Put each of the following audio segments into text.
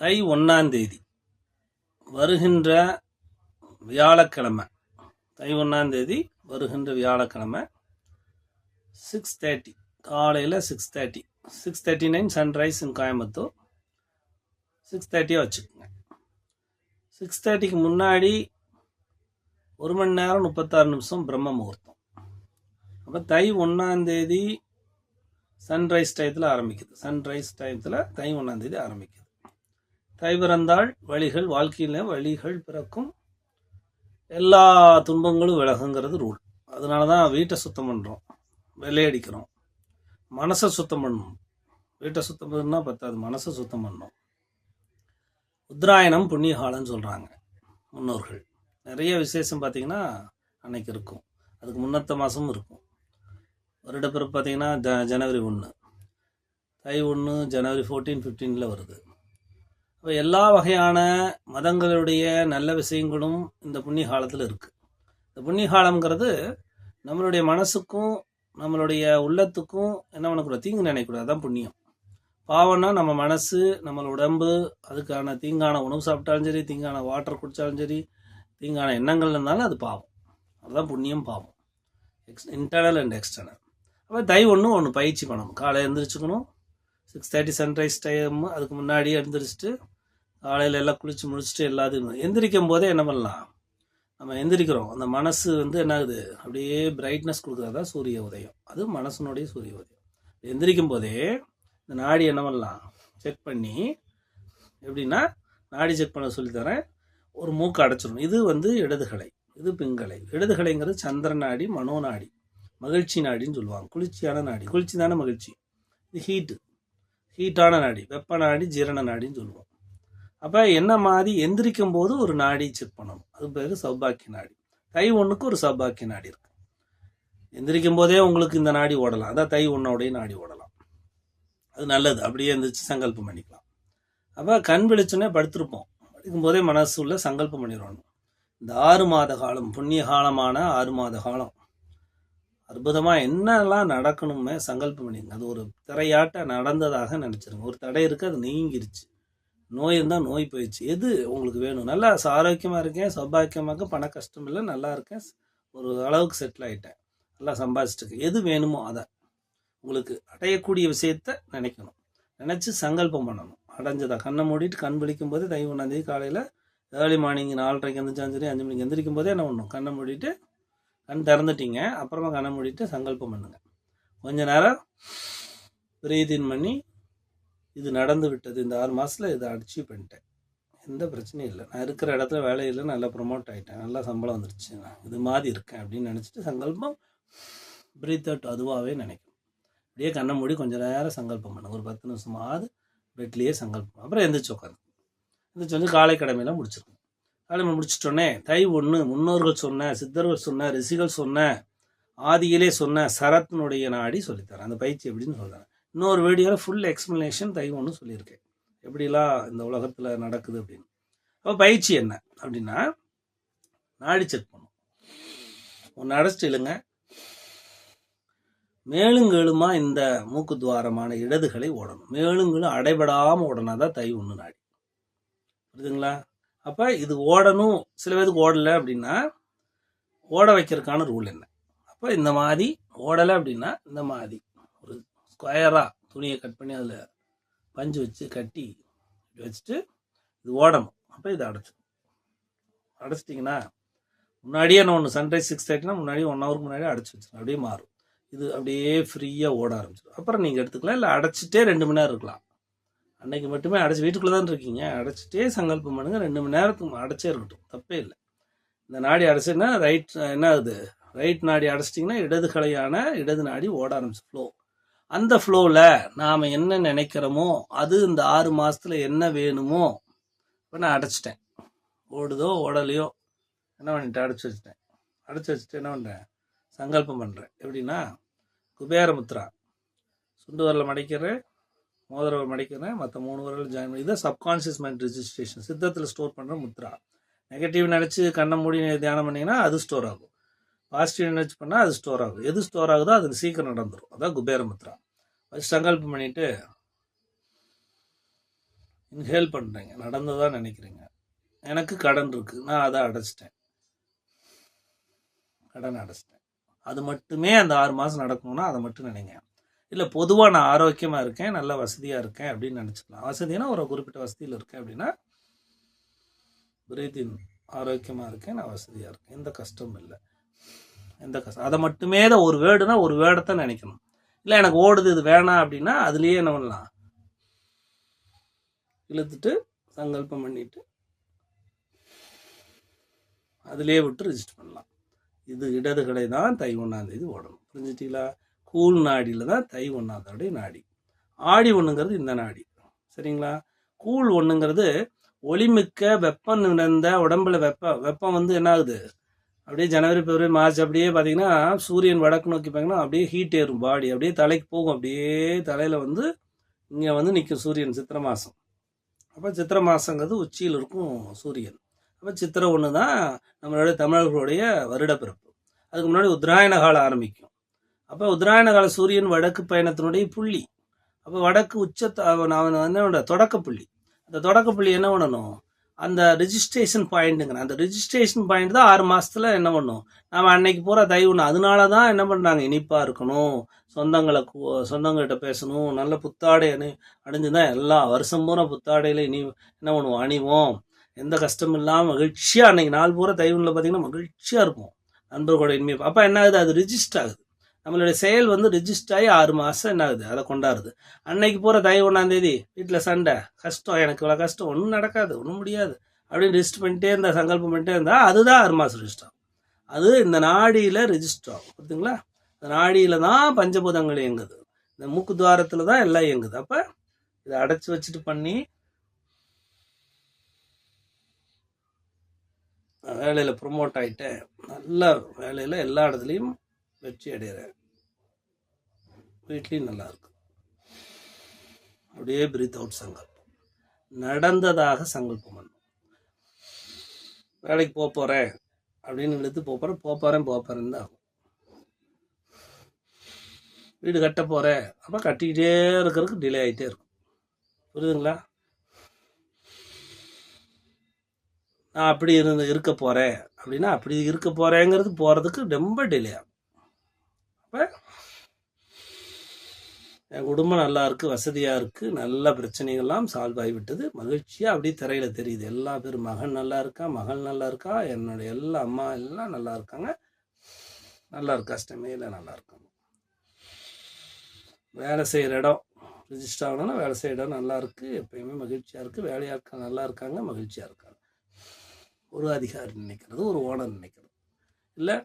தை ஒன்றாம் தேதி வருகின்ற வியாழக்கிழமை. தை ஒன்றாம் தேதி வருகின்ற வியாழக்கிழமை சிக்ஸ் தேர்ட்டி காலையில் six thirty six thirty nine sunrise in Coimbatore. Six தேர்ட்டியாக வச்சுக்கோங்க. சிக்ஸ் தேர்ட்டிக்கு முன்னாடி ஒரு மணி நேரம் முப்பத்தாறு நிமிஷம் பிரம்ம முகூர்த்தம். அப்போ தை ஒன்றாந்தேதி சன்ரைஸ் டயத்தில் ஆரம்பிக்குது. சன்ரைஸ் டயத்தில் தை ஒன்றாந்தேதி ஆரம்பிக்குது. தை பிறந்தால் வழிகள் வாழ்க்கையில் வழிகள் பிறக்கும். எல்லா துன்பங்களும் விலகுங்கிறது ரூல். அதனால தான் வீட்டை சுத்தம் பண்ணுறோம் வெள்ளையடிக்கிறோம் மனசை சுத்தம் பண்ணணும் வீட்டை சுத்தம் பண்ணால் பத்தாது. மனசை சுத்தம் பண்ணணும் உத்தராயணம் புண்ணியகாலம்னு சொல்கிறாங்க முன்னோர்கள். நிறைய விசேஷம் பார்த்திங்கன்னா அன்னைக்கு இருக்கும். அதுக்கு முன்னத்த மாதமும் இருக்கும். வருடப்பிறப்பு பார்த்திங்கன்னா ஜ ஜனவரி ஒன்று தை ஒன்று ஜனவரி ஃபோர்டீன் ஃபிஃப்டீனில் வருது. அப்போ எல்லா வகையான மதங்களுடைய நல்ல விஷயங்களும் இந்த புண்ணிய காலத்தில் இருக்குது இந்த புண்ணிய காலம்ங்கிறது நம்மளுடைய மனசுக்கும் நம்மளுடைய உள்ளத்துக்கும் என்ன பண்ணக்கூடாது? தீங்கு நினைக்கூடாது அதான் புண்ணியம். பாவம்னா நம்ம மனசு நம்மளோட உடம்பு அதுக்கான தீங்கான உணவு சாப்பிட்டாலும் சரி தீங்கான வாட்டர் குடித்தாலும் சரி தீங்கான எண்ணங்கள் இருந்தாலும் அது பாவம். அதுதான் புண்ணியம் பாவம். எக்ஸ் இன்டர்னல் அண்ட் எக்ஸ்டர்னல் அப்போ தை ஒன்று ஒன்று பயிற்சி பண்ணணும். காலை எழுந்திரிச்சுக்கணும் சிக்ஸ் தேர்ட்டி சன்ரைஸ் டைம் அதுக்கு முன்னாடியே எழுந்திரிச்சிட்டு காலையில் எல்லாம் குளித்து முடிச்சுட்டு எல்லாத்தையும் எந்திரிக்கும் போதே என்ன பண்ணலாம்? நம்ம எந்திரிக்கிறோம். அந்த மனசு வந்து என்ன ஆகுது அப்படியே பிரைட்னஸ் கொடுக்குறதா சூரிய உதயம். அது மனசனுடைய சூரிய உதயம். எந்திரிக்கும் போதே இந்த நாடி என்ன பண்ணலாம்? செக் பண்ணி எப்படின்னா நாடி செக் பண்ண சொல்லித்தரேன் ஒரு மூக்கு அடைச்சிடணும். இது வந்து இடதுகலை இது பிங்கலை இடதுகலைங்கிறது சந்திர நாடி மனோ நாடி. மகிழ்ச்சி நாடின்னு சொல்லுவாங்க. குளிர்ச்சியான நாடி. குளிர்ச்சி தானே மகிழ்ச்சி. இது ஹீட்டு ஹீட்டான நாடி வெப்ப நாடி ஜீரண நாடின்னு சொல்லுவோம். அப்போ என்ன மாதிரி எந்திரிக்கும் போது ஒரு நாடி செக் பண்ணணும். அது பேர் சௌபாக்கிய நாடி. தை ஒன்றுக்கு ஒரு சௌபாக்கிய நாடி இருக்கு. எந்திரிக்கும் போதே உங்களுக்கு இந்த நாடி ஓடலாம். அதான் தை ஒன்னோடைய நாடி ஓடலாம். அது நல்லது. அப்படியே எந்திரிச்சு சங்கல்பம் பண்ணிக்கலாம். அப்போ கண் விழிச்சோன்னே படுத்திருப்போம். படுக்கும் போதே மனசுல சங்கல்பம் பண்ணிடணும். இந்த ஆறு மாத காலம் புண்ணிய காலமான ஆறு மாத காலம். அற்புதமாக என்னெல்லாம் நடக்கணுமே சங்கல்பம் பண்ணிங்க அது ஒரு திரையாட்ட நடந்ததாக நினச்சிருங்க. ஒரு தடை இருக்குது அது நீங்கிருச்சு. நோய் இருந்தால் நோய் போயிடுச்சு. எது உங்களுக்கு வேணும்? நல்லா ஆரோக்கியமாக இருக்கேன் சௌபாக்கியமாக பண கஷ்டம் இல்லை நல்லா இருக்கேன் ஒரு அளவுக்கு செட்டில் ஆகிட்டேன் நல்லா சம்பாதிச்சிட்டு எது வேணுமோ அதை. உங்களுக்கு அடையக்கூடிய விஷயத்த நினைக்கணும். நினச்சி சங்கல்பம் பண்ணணும். அடைஞ்சதா? கண்ணை மூடிட்டு கண் விழிக்கும் போது தை ஒன்றாந்தேதி காலையில் ஏர்லி மார்னிங் நாலரைக்கு எந்திரிச்சாலும் சரி அஞ்சு மணிக்கு எந்திரிக்கும் போதே என்ன பண்ணணும்? கண்ணை மூடிட்டு கண் திறந்துட்டீங்க அப்புறமா கண்ணை மூடிட்டு சங்கல்பம் பண்ணுங்க. கொஞ்ச நேரம் பிரீதின் பண்ணி இது நடந்து விட்டது இந்த ஆறு மாதத்தில் இதை அச்சீவ் பண்ணிட்டேன். எந்த பிரச்சனையும் இல்லை. நான் இருக்கிற இடத்துல வேலையில் நல்லா ப்ரொமோட் ஆகிட்டேன் நல்லா சம்பளம் வந்துருச்சு நான் இது மாதிரி இருக்கேன் அப்படின்னு நினச்சிட்டு சங்கல்பம் பிரீத் அவுட் அதுவாகவே நினைக்கும். அப்படியே கண்ணை மூடி கொஞ்சம் நேரம் சங்கல்பம் பண்ணுங்க. ஒரு பத்து நிமிஷமாவது பெட்லேயே சங்கல்பம் அப்புறம் எந்திரிச்சு உட்காந்து எந்திரிச்சு வந்து காலை கடமையெல்லாம் முடிச்சிருக்கோம் காலைமை முடிச்சிட்டோன்னே தை ஒன்று முன்னோர்கள் சொன்ன சித்தர்கள் சொன்ன ரிஷிகள் சொன்ன ஆதியிலே சொன்ன சரத்தினுடைய நாடி சொல்லித்தரேன். அந்த பயிற்சி எப்படின்னு சொல்கிறேன் இன்னொரு வீடியோவில் ஃபுல் எக்ஸ்ப்ளனேஷன் தை ஒன்று சொல்லியிருக்கேன். எப்படிலாம் இந்த உலகத்தில் நடக்குது அப்படின்னு. அப்போ பயிற்சி என்ன அப்படின்னா நாடி செக் பண்ணும். ஒன்று அடைச்சிட்டு இல்லைங்க. மேலுங்கேளுமா இந்த மூக்கு துவாரமான இடதுகளை ஓடணும். மேலுங்களும் அடைபடாமல் ஓடனா தான் தை ஒன்று நாடி. புரியுதுங்களா? அப்போ இது ஓடணும். சில பேருக்கு ஓடலை அப்படின்னா ஓட வைக்கிறதுக்கான ரூல் என்ன? அப்போ இந்த மாதிரி ஓடலை அப்படின்னா இந்த மாதிரி ஒரு ஸ்கொயராக துணியை கட் பண்ணி அதில் பஞ்சு வச்சு கட்டி வச்சுட்டு இது ஓடணும். அப்போ இதை அடைச்சிடும் அடைச்சிட்டிங்கன்னா முன்னாடியே நான் ஒன்று சன்ரைஸ் சிக்ஸ் தேர்ட்டினா முன்னாடியே ஒன் ஹவருக்கு முன்னாடி அடைச்சி வச்சிடும் அப்படியே மாறும். இது அப்படியே ஃப்ரீயாக ஓட ஆரம்பிச்சிடும். அப்புறம் நீங்கள் எடுத்துக்கலாம். இல்லை அடைச்சிட்டே ரெண்டு மணி நேரம் இருக்கலாம். அன்னைக்கு மட்டுமே அடைச்சி வீட்டுக்குள்ளே தான் இருக்கீங்க. அடைச்சிட்டே சங்கல்பம் பண்ணுங்க. ரெண்டு மணி நேரத்துக்கு அடைச்சே இருக்கட்டும். தப்பே இல்லை. இந்த நாடி அடைச்சுன்னா ரைட் என்ன ஆகுது? ரைட் நாடி அடைச்சிட்டிங்கன்னா இடது கலையான இடது நாடி ஓட ஆரம்பிச்சு. ஃப்ளோ அந்த ஃப்ளோவில் நாம் என்ன நினைக்கிறோமோ அது இந்த ஆறு மாதத்தில் என்ன வேணுமோ இப்போ நான் அடைச்சிட்டேன். ஓடுதோ ஓடலையோ என்ன பண்ணிட்டேன்? அடைச்சி வச்சுட்டேன். அடைச்சி வச்சுட்டு என்ன பண்ணுறேன் சங்கல்பம் பண்ணுறேன் எப்படின்னா குபேரமுத்ரா சுண்டு வரல மடைக்கிறேன் மோதிரம் மடிக்கிறேன் மற்ற மூணு வரல் ஜாயின் பண்ணி இதை சப்கான்ஷியஸ் மைண்ட் ரிஜிஸ்ட்ரேஷன் சித்தத்தில் ஸ்டோர் பண்ணுற முத்ரா. நெகட்டிவ் நினச்சி கண்ணை மூடி தியானம் பண்ணிங்கன்னா அது ஸ்டோர் ஆகும். பாசிட்டிவ் நினச்சி பண்ணால் அது ஸ்டோர் ஆகும். எது ஸ்டோர் ஆகுதோ அது சீக்கிரம் நடந்துடும் அதான் குபேர முத்ரா. அது சங்கல்பம் பண்ணிவிட்டு இன்ஹேல் பண்ணுறீங்க நடந்ததாக நினைக்கிறீங்க. எனக்கு கடன் இருக்குது நான் அதை அடைச்சிட்டேன். கடன் அடைச்சிட்டேன். அது மட்டுமே அந்த ஆறு மாதம் நடக்கணும்னா அதை மட்டும் நினைங்க. இல்லை பொதுவாக நான் ஆரோக்கியமாக இருக்கேன் நல்ல வசதியாக இருக்கேன் அப்படின்னு நினச்சிக்கலாம். வசதினா ஒரு குறிப்பிட்ட வசதியில் இருக்கேன் அப்படின்னா பிரீத்தின் ஆரோக்கியமாக இருக்கேன் நான் வசதியாக இருக்கேன். எந்த கஷ்டமும் இல்லை. எந்த கஷ்டம் அதை மட்டுமே தான் ஒரு வேர்டுனா ஒரு வேர்டை தான் நினைக்கணும். இல்லை எனக்கு ஓடுது இது வேணாம் அப்படின்னா அதுலேயே என்ன பண்ணலாம்? இழுத்துட்டு சங்கல்பம் பண்ணிட்டு அதுலேயே விட்டு ரிஜிஸ்டர் பண்ணலாம். இது இடது கடை தான் தை ஒன்றாந்தேதி ஓடணும். புரிஞ்சுட்டீங்களா? கூழ் நாடியில் தான் தை ஒன்றாந்தோடைய நாடி. ஆடி ஒன்றுங்கிறது இந்த நாடி. சரிங்களா? கூழ் ஒன்றுங்கிறது ஒளிமிக்க வெப்பம் நிறைந்த உடம்புல வெப்பம் வெப்பம் வந்து என்ன ஆகுது? அப்படியே ஜனவரி பிப்ரவரி மார்ச் அப்படியே பார்த்தீங்கன்னா சூரியன் வடக்கு நோக்கி பார்த்தீங்கன்னா அப்படியே ஹீட் ஏறும் பாடி அப்படியே தலைக்கு போகும். அப்படியே தலையில் வந்து இங்கே வந்து நிற்கும் சூரியன் சித்திரை மாதம் அப்போ சித்திரை மாதங்கிறது உச்சியில் இருக்கும் சூரியன். அப்போ சித்திரை ஒன்று தான் நம்மளுடைய தமிழர்களுடைய வருடப்பிறப்பு. அதுக்கு முன்னாடி உத்தராயண காலம் ஆரம்பிக்கும். அப்போ உத்தராயண கால சூரியன் வடக்கு பயணத்தினுடைய புள்ளி. அப்போ வடக்கு உச்ச நான் என்ன பண்ண தொடக்க புள்ளி. அந்த தொடக்க புள்ளி என்ன பண்ணணும்? அந்த ரிஜிஸ்ட்ரேஷன் பாயிண்ட்டுங்கிற அந்த ரிஜிஸ்ட்ரேஷன் பாயிண்ட் தான் ஆறு மாசத்துல என்ன பண்ணும்? நாம அன்னைக்கு பூரா தயவுன்னு அதனால தான் என்ன பண்ணுறாங்க இனிப்பாக இருக்கணும். சொந்தங்களை கூ- சொந்தங்கள்கிட்ட பேசணும். நல்ல புத்தாடை அணி அணிஞ்சு தான் எல்லா வருஷம் பூரா புத்தாடையில இனி என்ன பண்ணுவோம்? அணிவோம். எந்த கஷ்டமும் இல்லாமல் மகிழ்ச்சியாக அன்னைக்கு நாள் பூரா தைவனில் பார்த்தீங்கன்னா மகிழ்ச்சியாக இருப்போம். நண்பர்களோட இனிமே அப்போ என்ன ஆகுது? அது ரிஜிஸ்டர் ஆகுது. நம்மளுடைய செயல் வந்து ரிஜிஸ்டர் ஆகி ஆறு மாதம் என்ன ஆகுது அதை கொண்டாடுது. அன்னைக்கு பூரா தை ஒன்றாம் தேதி வீட்டில் சண்டை கஷ்டம் எனக்கு இவ்வளோ கஷ்டம் ஒன்றும் நடக்காது ஒன்றும் முடியாது. அப்படின்னு ரிஜிஸ்டர் பண்ணிட்டே இருந்தால் சங்கல்பம் பண்ணிட்டே இருந்தால் அதுதான் ஆறு மாதம் ரிஜிஸ்டர் அது இந்த நாடியில் ரிஜிஸ்டர் ஆகும். புரியுதுங்களா? இந்த நாடியில் தான் பஞ்சபூதங்கள் இயங்குது. இந்த மூக்கு துவாரத்தில் தான் எல்லாம் இயங்குது. அப்போ இதை அடைச்சி வச்சுட்டு பண்ணி வேலையில் ப்ரொமோட் ஆகிட்டேன் நல்ல வேலையில் எல்லா இடத்துலையும் வெற்றி அடைகிறேன் வீட்லேயும் நல்லாயிருக்கும் அப்படியே பிரீத் அவுட் சங்கல்பம். நடந்ததாக சங்கல்பம் பண்ணும். வேலைக்கு போக போகிறேன் அப்படின்னு இழுத்து போக போகிறேன் போக போகிறேன் போக போகிறேன்னு தான் வீடு கட்ட போகிறேன் அப்போ கட்டிக்கிட்டே இருக்கிறதுக்கு டிலே ஆகிட்டே இருக்கும். புரியுதுங்களா? நான் அப்படி இருந்து இருக்க போகிறேன் அப்படின்னா அப்படி இருக்க போகிறேங்கிறது போகிறதுக்கு ரொம்ப டிலே ஆகும். அப்போ குடும்பம் நல்லா இருக்குது வசதியாக இருக்குது நல்ல பிரச்சனைகள்லாம் சால்வ் ஆகிவிட்டது. மகிழ்ச்சியாக அப்படியே திரையில் தெரியுது. எல்லா பேரும் மகன் நல்லா இருக்கா மகள் நல்லா இருக்கா என்னுடைய எல்லா அம்மா எல்லாம் நல்லா இருக்காங்க. நல்லா இருக்கா கஷ்டமேல நல்லா இருக்காங்க. வேலை செய்கிற இடம் ரிஜிஸ்டர் ஆகணும்னா வேலை செய்கிற இடம் நல்லா இருக்குது எப்பயுமே மகிழ்ச்சியாக வேலையாக வேலையாட்கள் நல்லா இருக்காங்க மகிழ்ச்சியாக இருக்காங்க. ஒரு அதிகாரி நினைக்கிறது ஒரு ஓனர் நினைக்கிறது. இல்லை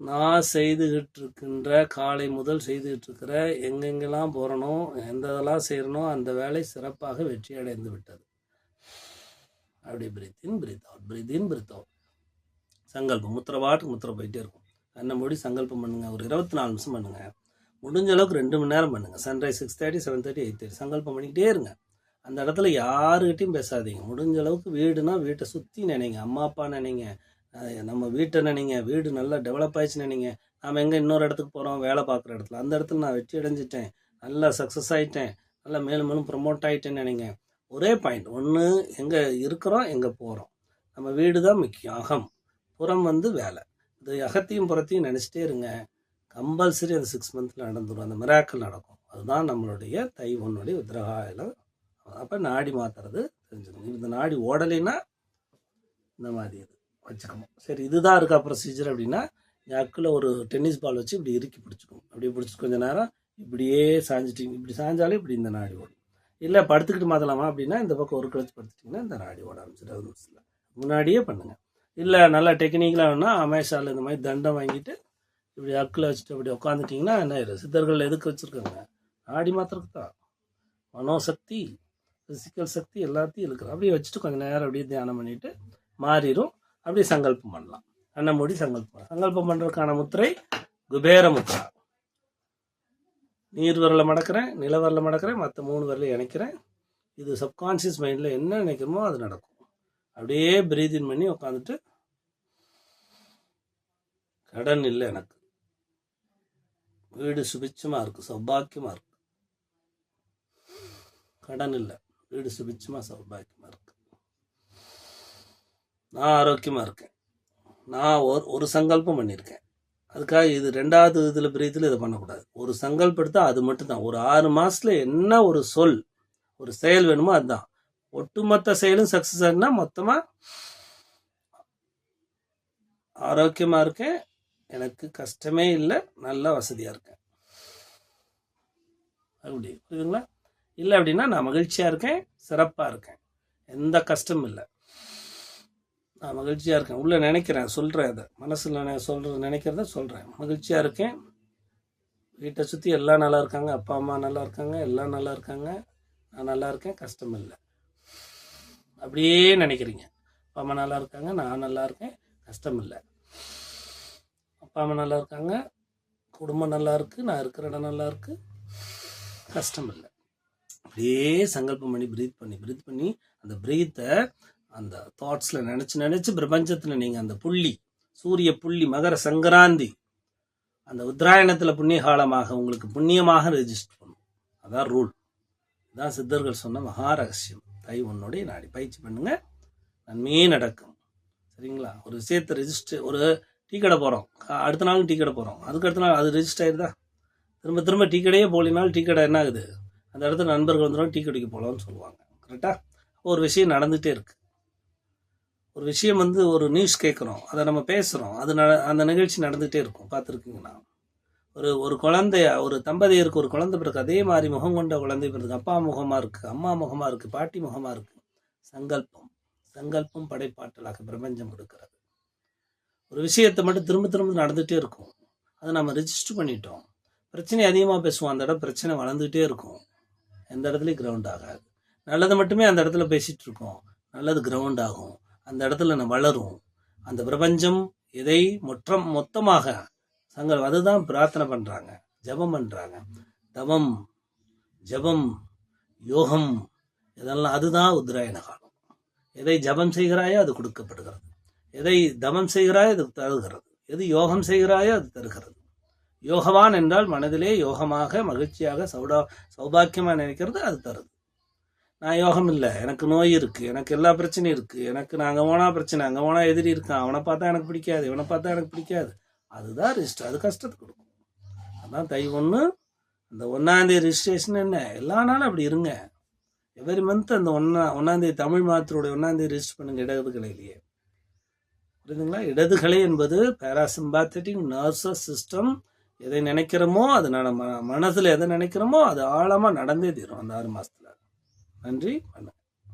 நான் செய்துகிட்டு இருக்கின்ற காலை முதல் செய்துகிட்டு இருக்கிற எங்கெங்கெல்லாம் போகிறனோ எந்த இதெல்லாம் செய்கிறனோ அந்த வேலை சிறப்பாக வெற்றி அடைந்து விட்டது. அப்படி breathe in breathe out breathe in breathe out சங்கல்பம் முத்திர பாட்டுக்கு முத்திர போயிட்டே இருக்கும். கண்ணை மூடி சங்கல்பம் பண்ணுங்க ஒரு இருபத்தி நாலு நிமிஷம் பண்ணுங்க. முடிஞ்ச அளவுக்கு ரெண்டு மணி நேரம் பண்ணுங்க. Sunrise six thirty seven thirty eight thirty சங்கல்பம் பண்ணிக்கிட்டே இருங்க. அந்த இடத்துல யாருக்கிட்டையும் பேசாதீங்க. முடிஞ்ச அளவுக்கு வீடுனா வீட்டை சுற்றி நினைங்க. அம்மா அப்பா நினைங்க. நம்ம வீட்டை நினைங்க வீடு நல்லா டெவலப் ஆயிடுச்சு நினைங்க. நாம் எங்கே இன்னொரு இடத்துக்கு போகிறோம் வேலை பார்க்குற இடத்துல. அந்த இடத்துல நான் வெற்றி அடைஞ்சிட்டேன். நல்லா சக்ஸஸ் ஆகிட்டேன் நல்லா மேலும் மேலும் ப்ரொமோட் ஆகிட்டேன்னு நினைங்க. ஒரே பாயிண்ட் ஒன்று எங்கே இருக்கிறோம் எங்கே போகிறோம் நம்ம வீடு தான் முக்கியம். அகம். புறம் வந்து வேலை. இது அகத்தையும் புறத்தையும் நினச்சிட்டே இருங்க. கம்பல்சரி அந்த சிக்ஸ் மந்த்தில் நடந்துடும் அந்த மிராக்கள் நடக்கும். அதுதான் நம்மளுடைய தை ஒன்னுடைய உத்ரகாயில் அப்போ நாடி மாற்றுறது தெரிஞ்சுக்கணும். இந்த நாடி ஓடலைன்னா இந்த மாதிரி இது வச்சுக்கணும். சரி இதுதான் இருக்கா ப்ரொசீஜர் அப்படின்னா அக்கில் ஒரு டென்னிஸ் பால் வச்சு இப்படி இறுக்கி பிடிச்சிக்கணும். அப்படியே பிடிச்சி கொஞ்சம் நேரம் இப்படியே சாஞ்சிட்டிங்க. இப்படி சாஞ்சாலே இப்படி இந்த நாடி ஓடும். இல்லை படுத்துக்கிட்டு மாற்றலாமா அப்படின்னா இந்த பக்கம் ஒரு கழிச்சு படுத்துட்டிங்கன்னா இந்த நாடி ஓட ஆரம்பிச்சிடும். அது முன்னாடியே பண்ணுங்கள் இல்லை நல்லா டெக்னிக்கலாக வேணால் அமேசானில் இந்த மாதிரி தண்டம் வாங்கிட்டு இப்படி அக்கில் வச்சுட்டு அப்படி உட்காந்துட்டிங்கன்னா என்ன சித்தர்கள் எதுக்கு வச்சுருக்காங்க? நாடி மாத்திரக்கு தான். மனோசக்தி ஃபிசிக்கல் சக்தி எல்லாத்தையும் இருக்கிறோம் அப்படியே வச்சுட்டு கொஞ்சம் நேரம் அப்படியே தியானம் பண்ணிவிட்டு மாறிடும் அப்படியே சங்கல்பம் பண்ணலாம். அண்ணன் மூடி சங்கல்பம் சங்கல்பம் பண்ணுறதுக்கான முத்திரை குபேர முத்திரா நீர் வரல மடக்கிறேன் நில வரல மடக்கிறேன் மற்ற மூணு வரல இணைக்கிறேன். இது சப்கான்ஷியஸ் மைண்டில் என்ன நினைக்கிறோமோ அது நடக்கும். அப்படியே பிரீதின் பண்ணி உட்காந்துட்டு கடன் இல்லை எனக்கு. வீடு சுபிச்சமாக இருக்கு சௌபாக்கியமாக இருக்கு. கடன் இல்லை வீடு சுபிச்சமாக சௌபாக்கியமாக இருக்கு. நான் ஆரோக்கியமாக இருக்கேன். நான் ஒரு ஒரு சங்கல்பம் பண்ணியிருக்கேன் அதுக்காக இது ரெண்டாவது இதில் பிரியத்தில் இதை பண்ணக்கூடாது. ஒரு சங்கல்பம் எடுத்தால் அது மட்டும்தான். ஒரு ஆறு மாதத்தில் என்ன ஒரு சொல் ஒரு செயல் வேணுமோ அதுதான். ஒட்டுமொத்த செயலும் சக்ஸஸ் ஆகுனா மொத்தமாக ஆரோக்கியமாக இருக்கேன். எனக்கு கஷ்டமே இல்லை. நல்ல வசதியாக இருக்கேன். அப்படி புரியுதுங்களா? இல்லை அப்படின்னா நான் மகிழ்ச்சியாக இருக்கேன். சிறப்பாக இருக்கேன். எந்த கஷ்டமும் இல்லை. நான் மகிழ்ச்சியாக இருக்கேன். உள்ளே நினைக்கிறேன் சொல்கிறேன் அதை. மனசில் நான் சொல்கிறது நினைக்கிறத சொல்கிறேன் மகிழ்ச்சியாக இருக்கேன். வீட்டை சுற்றி எல்லாம் நல்லா இருக்காங்க. அப்பா அம்மா நல்லா இருக்காங்க. எல்லாம் நல்லா இருக்காங்க. நான் நல்லா இருக்கேன். கஷ்டம் இல்லை. அப்படியே நினைக்கிறீங்க. அப்பா அம்மா நல்லா இருக்காங்க. நான் நல்லா இருக்கேன். கஷ்டம் இல்லை. அப்பா அம்மா நல்லா இருக்காங்க. குடும்பம் நல்லா இருக்குது நான் இருக்கிற இடம் நல்லா இருக்குது கஷ்டம் இல்லை. அப்படியே சங்கல்பம் பண்ணி ப்ரீத் பண்ணி ப்ரீத் பண்ணி அந்த ப்ரீத்தை அந்த தாட்ஸில் நினச்சி நினச்சி பிரபஞ்சத்தில் நீங்கள் அந்த புள்ளி சூரிய புள்ளி மகர சங்கராந்தி அந்த உத்தராயணத்தில் புண்ணிய காலமாக உங்களுக்கு புண்ணியமாக ரெஜிஸ்டர் பண்ணும். அதான் ரூல் இதான் சித்தர்கள் சொன்ன மகா ரகசியம். தை உன்னுடைய நாடி. பயிற்சி பண்ணுங்க. நன்மையே நடக்கும். சரிங்களா? ஒரு விஷயத்தை ரெஜிஸ்டர் ஒரு டீ கடை போகிறோம் அடுத்த நாளும் டீ கடை போகிறோம் அதுக்கு அடுத்த நாள் அது ரெஜிஸ்டர் ஆயிருதா? திரும்ப திரும்ப டீ கடையே போலினாலும் டீ கடை என்ன ஆகுது? அந்த இடத்துல நண்பர்கள் வந்துடும் டீ கடைக்கு போகலாம்னு சொல்லுவாங்க. கரெக்டாக ஒரு விஷயம் நடந்துகிட்டே இருக்குது ஒரு விஷயம் வந்து ஒரு நியூஸ் கேட்குறோம் அதை நம்ம பேசுகிறோம் அது ந அந்த நிகழ்ச்சி நடந்துகிட்டே இருக்கும். பார்த்துருக்கீங்களா? ஒரு ஒரு குழந்தைய ஒரு தம்பதியருக்கு ஒரு குழந்தை பிறகு அதே மாதிரி முகம் கொண்ட குழந்தை பிறகு அப்பா முகமாக இருக்குது அம்மா முகமாக இருக்குது பாட்டி முகமாக இருக்குது சங்கல்பம் சங்கல்பம் படைப்பாற்றலாக பிரபஞ்சம் கொடுக்கிறது. ஒரு விஷயத்தை மட்டும் திரும்ப திரும்ப நடந்துகிட்டே இருக்கும். அதை நம்ம ரெஜிஸ்டர் பண்ணிட்டோம். பிரச்சனை அதிகமாக பேசுவோம். அந்த இடம் பிரச்சனை வளர்ந்துகிட்டே இருக்கும். எந்த இடத்துலையும் கிரவுண்ட் ஆகாது. நல்லது மட்டுமே அந்த இடத்துல பேசிகிட்டு இருக்கோம். நல்லது கிரவுண்ட் ஆகும். அந்த இடத்துல நம்ம வளரும். அந்த பிரபஞ்சம் எதை மொற்றம் மொத்தமாக தங்கள் அதுதான் பிரார்த்தனை பண்ணுறாங்க ஜெபம் பண்ணுறாங்க தவம் ஜெபம் யோகம் இதெல்லாம் அதுதான் உத்ராயண காலம். எதை ஜபம் செய்கிறாயோ அது கொடுக்கப்படுகிறது. எதை தவம் செய்கிறாயோ அது தருகிறது. எது யோகம் செய்கிறாயோ அது தருகிறது. யோகவான் என்றால் மனதிலே யோகமாக மகிழ்ச்சியாக சௌடா சௌபாக்கியமாக நினைக்கிறது அது தருது. நான் யோகம் இல்லை. எனக்கு நோய் இருக்குது எனக்கு எல்லா பிரச்சனையும் இருக்குது எனக்கு நான் அங்கே போனா பிரச்சனை அங்கே போனால் எதிரி இருக்கான். அவனை பார்த்தா எனக்கு பிடிக்காது. இவனை பார்த்தா எனக்கு பிடிக்காது. அதுதான் ரிஜிஸ்டர். அது கஷ்டத்தை கொடுக்கும். அதான் தை ஒன்று அந்த ஒன்றாந்தேதி ரிஜிஸ்ட்ரேஷன் என்ன? எல்லா நாளும் அப்படி இருங்க. எவ்ரி மந்த் அந்த ஒன்றா ஒன்றாந்தேதி தமிழ் மாதத்தோடைய ஒன்றாந்தேதி ரிஜிஸ்டர் பண்ணுங்க இடது கலையிலேயே புரியுதுங்களா? இடதுகலை என்பது பேராசிம்பாத்தட்டிக் நர்சஸ் சிஸ்டம் எதை நினைக்கிறோமோ அது நட மனசில் எதை நினைக்கிறோமோ அது ஆழமாக நடந்தே தீரும் அந்த ஆறு மாதத்தில் நன்றி வணக்கம்